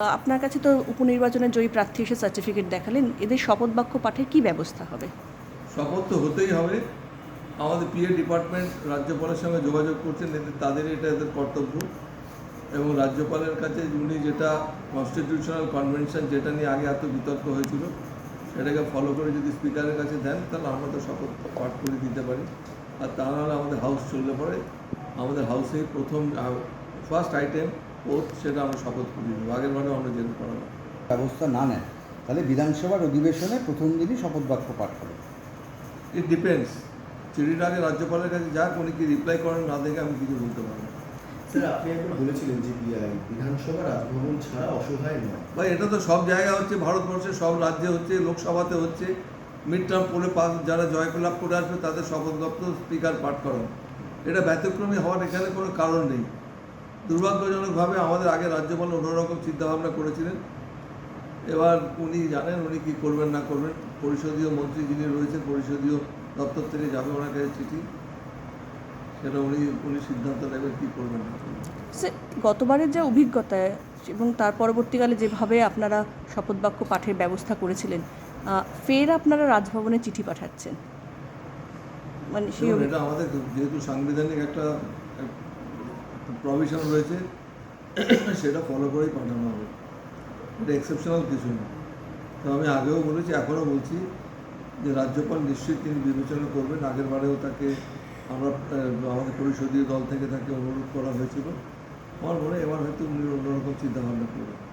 আপনার কাছে তো উপনির্বাচনের জয়ী প্রার্থী এসে সার্টিফিকেট দেখালেন, এদের শপথ বাক্য পাঠের কি ব্যবস্থা হবে? শপথ তো হতেই হবে। আমাদের পিএ ডিপার্টমেন্ট রাজ্যপালের সঙ্গে যোগাযোগ করছেন, এদের তাদের এটা এদের কর্তব্য। এবং রাজ্যপালের কাছে উনি যেটা কনস্টিটিউশনাল কনভেনশন যেটা নিয়ে আগে এত বিতর্ক হয়েছিল, সেটাকে ফলো করে যদি স্পিকারের কাছে দেন, তাহলে আমরা তো শপথ পাঠ করে দিতে পারি। আর তা নাহলে আমাদের হাউস চললে পরে। আমাদের হাউসেই প্রথম ফার্স্ট আইটেম ওথ সেটা আমরা শপথ করে আগের বারেও আমরা যেটা করালাম ব্যবস্থা না নেন তাহলে বিধানসভার অধিবেশনে প্রথম দিনই শপথ বাক্য পাঠ হবে ইট ডিপেন্ডস চিঠির আগে রাজ্যপালের কাছে যাক উনি কি রিপ্লাই করেন না দেখে আমি কিছু বলতে পারব। স্যার আপনি একবার বলেছিলেন যে বি- বিধানসভা রাজভবন ছাড়া অসহায় নয়। ভাই এটা তো সব জায়গায় হচ্ছে ভারতবর্ষের সব রাজ্যে হচ্ছে লোকসভাতে হচ্ছে। মিড টার্ম পরে পাস যারা জয়লাভ করে আসবে তাদের শপথ দপ্তর স্পিকার পাঠ করেন। এটা ব্যতিক্রমী হওয়ার এখানে কোনো কারণ নেই। দুর্ভাগ্যজনকভাবে আমাদের আগে রাজ্যপাল অন্যরকম চিন্তাভাবনা করেছিলেন। এবার উনি জানেন উনি কি করবেন না করবেন। পরিষদীয় মন্ত্রী যিনি রয়েছেন পরিষদীয় দপ্তর থেকে যাবে ওনার কাছে চিঠি। সেটা উনি উনি সিদ্ধান্ত নেবেন কী করবেন না গতবারের যে অভিজ্ঞতা এবং তার পরবর্তীকালে যেভাবে আপনারা শপথ বাক্য পাঠের ব্যবস্থা করেছিলেন ফের আপনারা রাজভবনে চিঠি পাঠাচ্ছেন। মানে এটা আমাদের যেহেতু সাংবিধানিক একটা প্রভিশন রয়েছে, সেটা ফলো করেই পাঠানো হবে। এটা এক্সেপশনাল কিছু না। তো আমি আগেও বলেছি, এখনও বলছি যে রাজ্যপাল নিশ্চয়ই তিনি বিবেচনা করবেন। আগের বারেও তাকে আমরা আমাদের পরিষদীয় দল থেকে তাকে অনুরোধ করা হয়েছিল। আমার মনে হয় এবার হয়তো উনি অন্যরকম চিন্তাভাবনা করবেন।